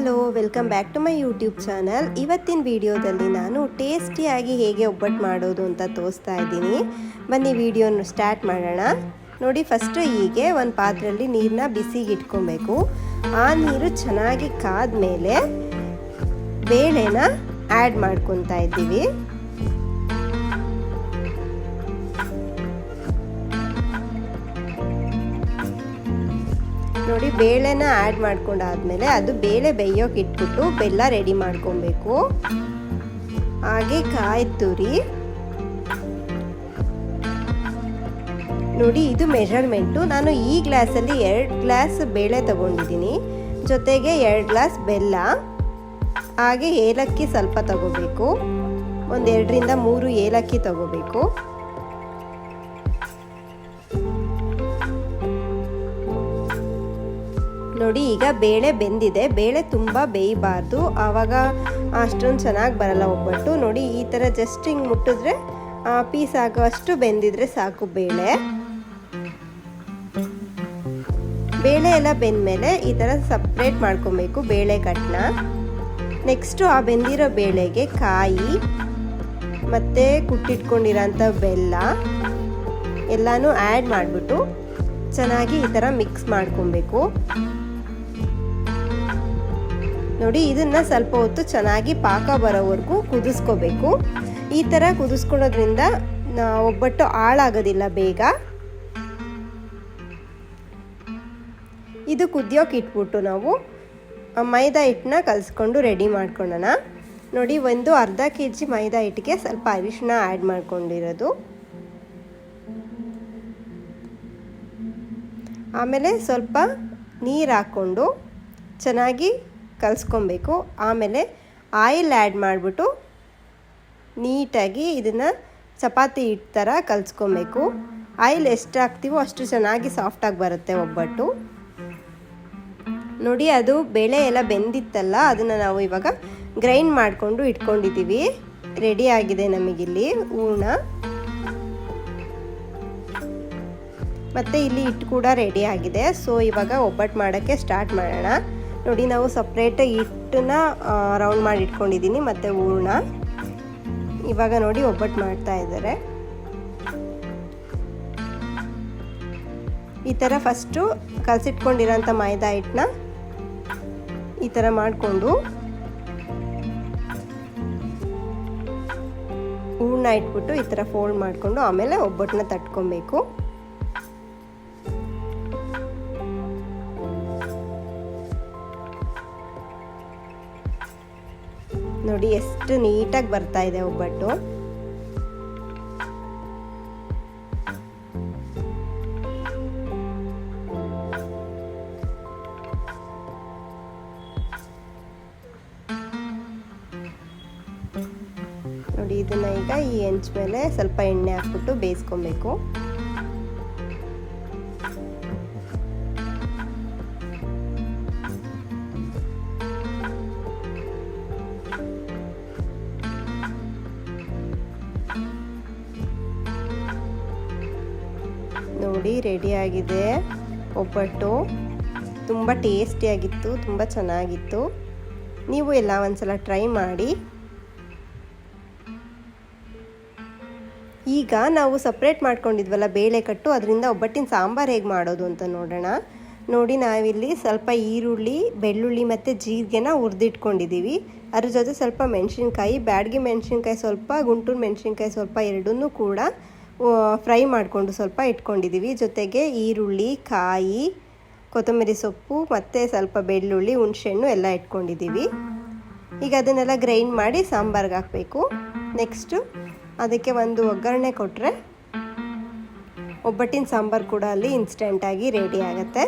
Hello, welcome back to my YouTube channel. ಇವತ್ತಿನ ವಿಡಿಯೋದಲ್ಲಿ ನಾನು ಟೇಸ್ಟಿಯಾಗಿ ಹೇಗೆ ಒಬ್ಬಟ್ಟು ಮಾಡೋದು ಅಂತ ತೋರಿಸ್ತಾ ಇದ್ದೀನಿ. ಬನ್ನಿ ವಿಡಿಯೋನ ಸ್ಟಾರ್ಟ್ ಮಾಡೋಣ. ನೋಡಿ ಫಸ್ಟು ಹೀಗೆ ಒಂದು ಪಾತ್ರೆಯಲ್ಲಿ ನೀರನ್ನ ಬಿಸಿಗೆ ಇಟ್ಕೊಬೇಕು. ಆ ನೀರು ಚೆನ್ನಾಗಿ ಕಾದ ಮೇಲೆ ಬೇಳೆನ ಆ್ಯಡ್ ಮಾಡ್ಕೊತಾ ಇದ್ದೀವಿ. ನೋಡಿ ಬೇಳೆನ ಆ್ಯಡ್ ಮಾಡ್ಕೊಂಡಾದಮೇಲೆ ಅದು ಬೇಳೆ ಬೇಯೋಕೆ ಇಟ್ಬಿಟ್ಟು ಬೆಲ್ಲ ರೆಡಿ ಮಾಡ್ಕೊಬೇಕು. ಹಾಗೆ ಕಾಯಿ ತುರಿ. ನೋಡಿ ಇದು ಮೆಷರ್ಮೆಂಟು ನಾನು ಈ ಗ್ಲಾಸಲ್ಲಿ ಎರಡು ಗ್ಲಾಸ್ ಬೇಳೆ ತಗೊಂಡಿದ್ದೀನಿ. ಜೊತೆಗೆ ಎರಡು ಗ್ಲಾಸ್ ಬೆಲ್ಲ. ಹಾಗೆ ಏಲಕ್ಕಿ ಸ್ವಲ್ಪ ತಗೋಬೇಕು. ಒಂದೆರಡರಿಂದ ಮೂರು ಏಲಕ್ಕಿ ತಗೋಬೇಕು. ನೋಡಿ, ಈಗ ಬೇಳೆ ಬೆಂದಿದೆ. ಬೇಳೆ ತುಂಬ ಬೇಯಬಾರ್ದು. ಆವಾಗ ಅಷ್ಟೊಂದು ಚೆನ್ನಾಗಿ ಬರಲ್ಲ ಒಬ್ಬಟ್ಟು. ನೋಡಿ, ಈ ಥರ ಜಸ್ಟ್ ಹಿಂಗೆ ಮುಟ್ಟಿದ್ರೆ ಪೀಸ್ ಆಗೋಷ್ಟು ಬೆಂದಿದ್ರೆ ಸಾಕು ಬೇಳೆ. ಬೇಳೆ ಎಲ್ಲ ಬೆಂದಮೇಲೆ ಈ ಥರ ಸಪ್ರೇಟ್ ಮಾಡ್ಕೊಬೇಕು ಬೇಳೆ ಕಟ್ನ ನೆಕ್ಸ್ಟು ಆ ಬೆಂದಿರೋ ಬೇಳೆಗೆ ಕಾಯಿ, ಮತ್ತು ಕುಟ್ಟಿಟ್ಕೊಂಡಿರೋಂಥ ಬೆಲ್ಲ, ಎಲ್ಲನೂ ಆ್ಯಡ್ ಮಾಡಿಬಿಟ್ಟು ಚೆನ್ನಾಗಿ ಈ ಥರ ಮಿಕ್ಸ್ ಮಾಡ್ಕೊಬೇಕು. ನೋಡಿ, ಇದನ್ನ ಸ್ವಲ್ಪ ಹೊತ್ತು ಚೆನ್ನಾಗಿ ಪಾಕ ಬರೋವರೆಗೂ ಕುದಿಸ್ಕೋಬೇಕು. ಈ ಥರ ಕುದಿಸ್ಕೊಳ್ಳೋದ್ರಿಂದ ಒಬ್ಬಟ್ಟು ಹಾಳಾಗೋದಿಲ್ಲ ಬೇಗ. ಇದು ಕುದಿಯೋಕೆ ಇಟ್ಬಿಟ್ಟು ನಾವು ಮೈದಾ ಹಿಟ್ಟನ್ನ ಕಲಿಸ್ಕೊಂಡು ರೆಡಿ ಮಾಡ್ಕೊಳ್ಳೋಣ. ನೋಡಿ, ಒಂದು ಅರ್ಧ ಕೆ ಜಿ ಮೈದಾ ಹಿಟ್ಟಿಗೆ ಸ್ವಲ್ಪ ಅರಿಶಿನ ಆ್ಯಡ್ ಮಾಡ್ಕೊಂಡಿರೋದು. ಆಮೇಲೆ ಸ್ವಲ್ಪ ನೀರು ಹಾಕ್ಕೊಂಡು ಚೆನ್ನಾಗಿ ಕಲಿಸ್ಕೊಬೇಕು. ಆಮೇಲೆ ಆಯಿಲ್ ಆ್ಯಡ್ ಮಾಡಿಬಿಟ್ಟು ನೀಟಾಗಿ ಇದನ್ನು ಚಪಾತಿ ಹಿಟ್ಟು ಥರ ಕಲಿಸ್ಕೊಬೇಕು. ಆಯಿಲ್ ಎಷ್ಟು ಹಾಕ್ತೀವೋ ಅಷ್ಟು ಚೆನ್ನಾಗಿ ಸಾಫ್ಟಾಗಿ ಬರುತ್ತೆ ಒಬ್ಬಟ್ಟು. ನೋಡಿ, ಅದು ಬೇಳೆ ಎಲ್ಲ ಬೆಂದಿತ್ತಲ್ಲ, ಅದನ್ನು ನಾವು ಇವಾಗ ಗ್ರೈಂಡ್ ಮಾಡಿಕೊಂಡು ಇಟ್ಕೊಂಡಿದ್ದೀವಿ. ರೆಡಿ ಆಗಿದೆ ನಮಗಿಲ್ಲಿ ಹೂರ್ಣ. ಮತ್ತು ಇಲ್ಲಿ ಹಿಟ್ಟು ಕೂಡ ರೆಡಿ ಆಗಿದೆ. ಸೊ, ಇವಾಗ ಒಬ್ಬಟ್ಟು ಮಾಡೋಕ್ಕೆ ಸ್ಟಾರ್ಟ್ ಮಾಡೋಣ. ನೋಡಿ ನಾವು ಸಪ್ರೇಟ್ ಹಿಟ್ಟನ್ನ ರೌಂಡ್ ಮಾಡಿ ಇಟ್ಕೊಂಡಿದ್ದೀನಿ, ಮತ್ತು ಹೂರ್ಣ. ಇವಾಗ ನೋಡಿ ಒಬ್ಬಟ್ಟು ಮಾಡ್ತಾ ಇದ್ದಾರೆ. ಈ ಥರ ಫಸ್ಟು ಕಲಸಿಟ್ಕೊಂಡಿರೋಂಥ ಮೈದಾ ಹಿಟ್ಟನ್ನ ಈ ಥರ ಮಾಡಿಕೊಂಡು, ಹೂರ್ಣ ಇಟ್ಬಿಟ್ಟು ಈ ಥರ ಫೋಲ್ಡ್ ಮಾಡಿಕೊಂಡು ಆಮೇಲೆ ಒಬ್ಬಟ್ಟನ್ನ ತಟ್ಕೊಬೇಕು. ನೋಡಿ, ಎಷ್ಟು ನೀಟಾಗಿ ಬರ್ತಾ ಇದೆ ಒಬ್ಬಟ್ಟು. ನೋಡಿ, ಇದನ್ನ ಈಗ ಈ ಹೆಂಚ ಮೇಲೆ ಸ್ವಲ್ಪ ಎಣ್ಣೆ ಹಾಕ್ಬಿಟ್ಟು ಬೇಯಿಸ್ಕೊಬೇಕು. ನೋಡಿ ರೆಡಿಯಾಗಿದೆ ಒಬ್ಬಟ್ಟು ತುಂಬ ಟೇಸ್ಟಿಯಾಗಿತ್ತು ತುಂಬ ಚೆನ್ನಾಗಿತ್ತು. ನೀವು ಎಲ್ಲ ಒಂದ್ಸಲ ಟ್ರೈ ಮಾಡಿ. ಈಗ ನಾವು ಸಪ್ರೇಟ್ ಮಾಡ್ಕೊಂಡಿದ್ವಲ್ಲ ಬೇಳೆ ಕಟ್ಟು ಅದರಿಂದ ಒಬ್ಬಟ್ಟಿನ ಸಾಂಬಾರು ಹೇಗೆ ಮಾಡೋದು ಅಂತ ನೋಡೋಣ. ನೋಡಿ, ನಾವಿಲ್ಲಿ ಸ್ವಲ್ಪ ಈರುಳ್ಳಿ, ಬೆಳ್ಳುಳ್ಳಿ ಮತ್ತು ಜೀರಿಗೆನ ಹುರಿದಿಟ್ಕೊಂಡಿದ್ದೀವಿ. ಅದ್ರ ಜೊತೆ ಸ್ವಲ್ಪ ಮೆಣಸಿನ್ಕಾಯಿ, ಬ್ಯಾಡ್ಗೆ ಮೆಣಸಿನ್ಕಾಯಿ ಸ್ವಲ್ಪ, ಗುಂಟೂರು ಮೆಣಸಿನ್ಕಾಯಿ ಸ್ವಲ್ಪ ಎರಡನ್ನೂ ಕೂಡ ಫ್ರೈ ಮಾಡಿಕೊಂಡು ಸ್ವಲ್ಪ ಇಟ್ಕೊಂಡಿದ್ದೀವಿ ಜೊತೆಗೆ ಈರುಳ್ಳಿ, ಕಾಯಿ, ಕೊತ್ತಂಬರಿ ಸೊಪ್ಪು ಮತ್ತು ಸ್ವಲ್ಪ ಬೆಳ್ಳುಳ್ಳಿ, ಹುಣಸೆಹಣ್ಣು ಎಲ್ಲ ಇಟ್ಕೊಂಡಿದ್ದೀವಿ ಈಗ ಅದನ್ನೆಲ್ಲ ಗ್ರೈಂಡ್ ಮಾಡಿ ಸಾಂಬಾರ್ಗೆ ಹಾಕಬೇಕು. ನೆಕ್ಸ್ಟು ಅದಕ್ಕೆ ಒಂದು ಒಗ್ಗರಣೆ ಕೊಟ್ಟರೆ ಒಬ್ಬಟ್ಟಿನ ಸಾಂಬಾರು ಕೂಡ ಅಲ್ಲಿ ಇನ್ಸ್ಟೆಂಟಾಗಿ ರೆಡಿ ಆಗುತ್ತೆ.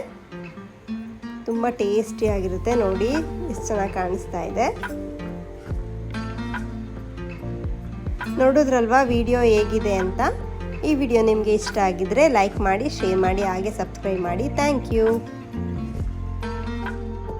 ತುಂಬ ಟೇಸ್ಟಿಯಾಗಿರುತ್ತೆ ನೋಡಿ, ಎಷ್ಟು ಚೆನ್ನಾಗಿ ಕಾಣಿಸ್ತಾ ಇದೆ. ನೋಡಿದ್ರಲ್ವಾ ವಿಡಿಯೋ ಹೇಗಿದೆ ಅಂತ? ಈ ವಿಡಿಯೋ ನಿಮಗೆ ಇಷ್ಟ ಆಗಿದ್ದರೆ ಲೈಕ್ ಮಾಡಿ ಶೇರ್ ಮಾಡಿ ಹಾಗೆ ಸಬ್ಸ್ಕ್ರೈಬ್ ಮಾಡಿ. Thank you